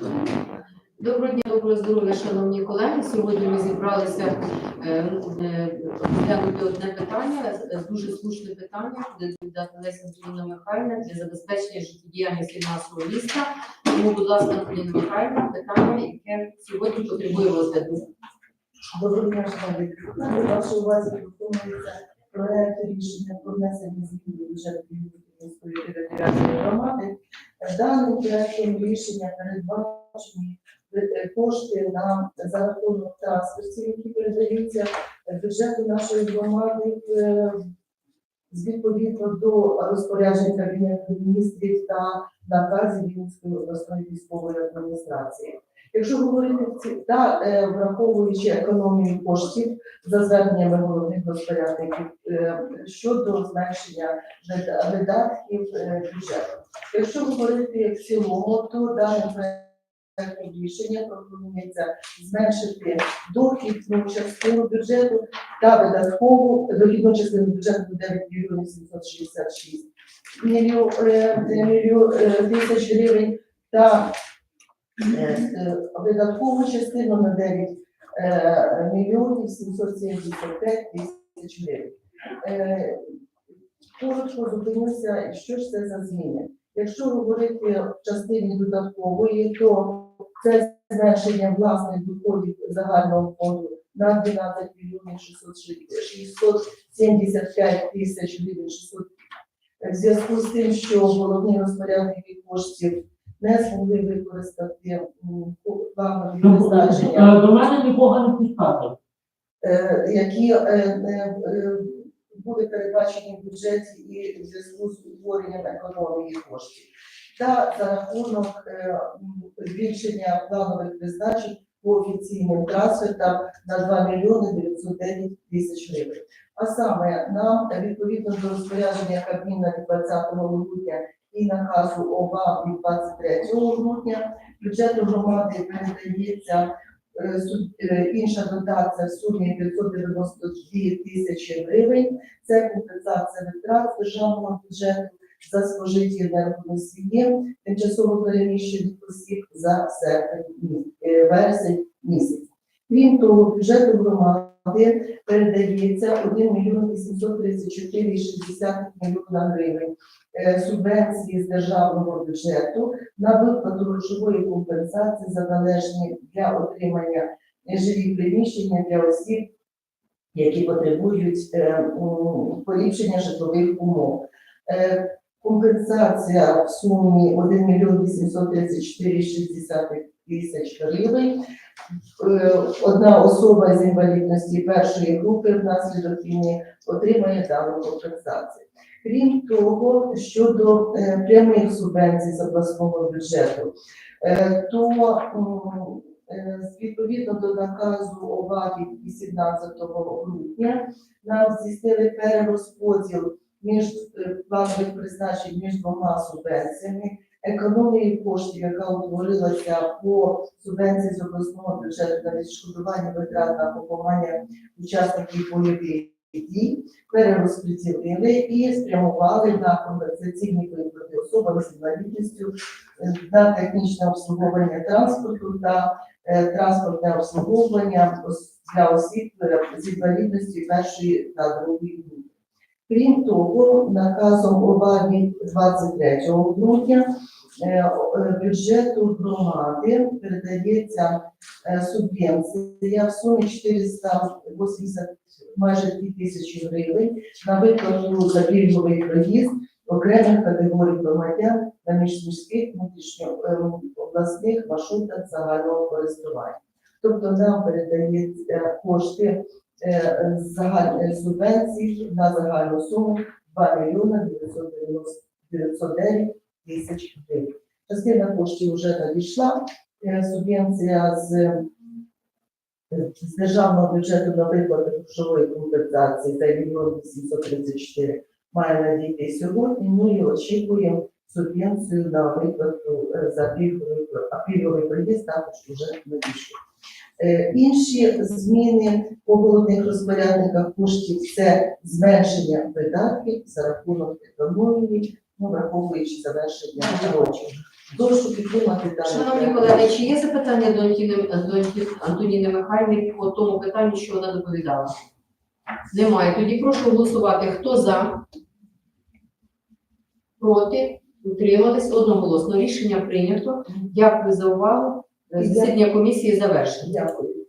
Доброго дня, доброго здоров'я, шановні колеги. Сьогодні ми зібралися е, е, розглянути одне питання, дуже слушне питання, де доповідати Леся Антоніна Михайлівна для забезпечення життєдіяльності нашого міста. Тому, будь ласка, Антоніна Михайлівна, питання, яке сьогодні потребує розгляду. Доброго дня, шановні депутати. Вашій увазі пропонується проект рішення про внесення змін до бюджету Київської територіальної громади. Даним проектом рішення передбачені е, кошти на зарахунок транспортів, які передаються бюджету нашої громади е, відповідно до розпоряджень Кабінету міністрів та наказів Вінницької обласної військової адміністрації. Якщо говорити та е, враховуючи економію коштів за зверненнями головних розпорядників е, щодо зменшення видатків е, бюджету. Якщо говорити в цілому, то даним проектом рішення пропонується зменшити дохідну частину бюджету та видаткову дохідну частину бюджету до 9 мільйонів 766 мільйон, е, мільйон е, тисяч гривень та е, е, видаткову частину на 9 е, мільйонів 775 тисяч гривень. Е, Коротко зупинюся, що ж це за зміни. Якщо говорити в частині додаткової, то це зменшення власних доходів загального фонду на 12 мільйонів 675 тисяч гривень 600 в зв'язку з тим, що головні розпорядники коштів не змогли використати м, планові призначення, До мене нікого не пускати. е, які е, е, е, були передбачені в бюджеті і в зв'язку з утворенням економії коштів, та за рахунок е, збільшення планових призначень по офіційним трансфертам на 2 мільйони 909 тисяч гривень. А саме нам е, відповідно до розпорядження Кабміна від 20 грудня і наказу ОВА від 23 грудня бюджету громади передається е, е, інша дотація в сумі 592 тисячі гривень. Це компенсація витрат державного бюджету за спожиті енергоносії, тимчасово переміщених осіб за серпень е, вересень місяць. Крім того, бюджету громади передається 1 мільйон 834,6 мільйона гривень е, субвенції з державного бюджету на виплату грошової компенсації за належні для отримання жилі приміщення для осіб, які потребують е, поліпшення житлових умов. Компенсація в сумі 1 мільйон 834,6 тисяч гривень. Е, Одна особа з інвалідності першої групи внаслідок війни отримає дану компенсацію. Крім того, щодо е, прямих субвенцій з обласного бюджету, е, то відповідно до наказу ОВА від 18 грудня нам здійснили перерозподіл між е, планових призначень між двома субвенціями. Економії коштів, яка утворилася по субвенції з обласного бюджету на відшкодування витрат на поховання учасників бойових дій, перерозподілили і спрямували на компенсаційні виплати особам з інвалідністю е, на технічне обслуговування транспорту та е, транспортне обслуговування для осіб е, з інвалідністю першої та другої групи. Крім того, наказом ОВА від 23 грудня е, е, бюджету громади передається е, субвенція в сумі 480 майже 2 тисячі гривень на виплату за пільговий проїзд окремих категорій громадян на міжміських внутрішньообласних маршрутах загального користування. Тобто нам передається кошти е, загальної субвенції на загальну суму 2 мільйони 990 909 тисяч гривень. Частина коштів вже надійшла. Е, Субвенція з, е, з державного бюджету на виплати грошової компенсації за мільйон 834 має надійти сьогодні. Ну і очікуємо субвенцію на виплату е, за пільговий проїзд також вже надійшов. Е, Інші зміни по головних розпорядниках коштів це зменшення видатків за рахунок економії, ну, враховуючи завершення робочих. Прошу підтримати дане. Шановні колеги, чи є запитання до Антоніни Михайлівни по тому питанню, що вона доповідала? Немає. Тоді прошу голосувати. Хто за? Проти? Утримались одноголосно. Рішення прийнято. Дякую за увагу. Засідання комісії завершено. Дякую.